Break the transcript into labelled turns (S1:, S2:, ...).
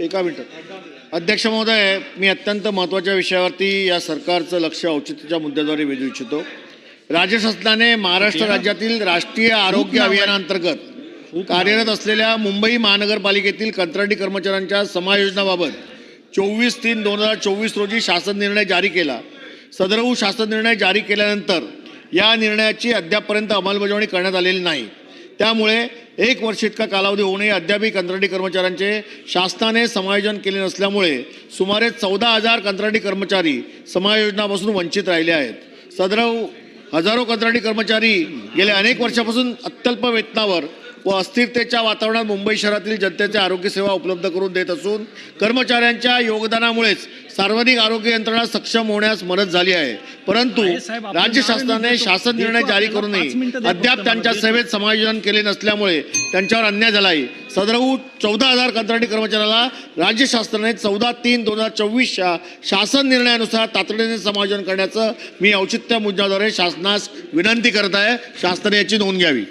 S1: एका मिनिटात अध्यक्ष महोदय मी अत्यंत महत्त्वाच्या विषयावरती या सरकारचं लक्ष औचित्याच्या मुद्द्याद्वारे वेधू इच्छितो. राज्य शासनाने महाराष्ट्र राज्यातील राष्ट्रीय आरोग्य अभियानांतर्गत कार्यरत असलेल्या मुंबई महानगरपालिकेतील कंत्राटी कर्मचाऱ्यांच्या समायोजनाबाबत चोवीस तीन दोन हजार चोवीस रोजी शासन निर्णय जारी केला. सदरहू शासन निर्णय जारी केल्यानंतर या निर्णयाची अद्यापपर्यंत अंमलबजावणी करण्यात आलेली नाही. त्यामुळे एक वर्ष इतका कालावधी होऊनही अद्यापही कंत्राटी कर्मचाऱ्यांचे शासनाने समायोजन केले नसल्यामुळे सुमारे चौदा हजार कंत्राटी कर्मचारी समायोजनापासून वंचित राहिले आहेत. सदरव हजारो कंत्राटी कर्मचारी गेल्या अनेक वर्षापासून अत्यल्प वेतनावर व अस्थिरतेच्या वातावरणात मुंबई शहरातील जनतेचे आरोग्यसेवा उपलब्ध करून देत असून कर्मचाऱ्यांच्या योगदानामुळेच सार्वजनिक आरोग्य यंत्रणा सक्षम होण्यास मदत झाली आहे परंतु राज्य शासनाने. शासन निर्णय जारी करूनही अद्याप. त्यांच्या. सेवेत समायोजन केले नसल्यामुळे त्यांच्यावर अन्याय झाला आहे सदरहू चौदा हजार कंत्राटी कर्मचाऱ्याला राज्य शासनाने चौदा तीन दोन हजार चोवीसच्या शासन निर्णयानुसार तातडीने समायोजन करण्याचं मी औचित्य मुद्द्याद्वारे शासनास विनंती करत आहे शासनाने याची नोंद घ्यावी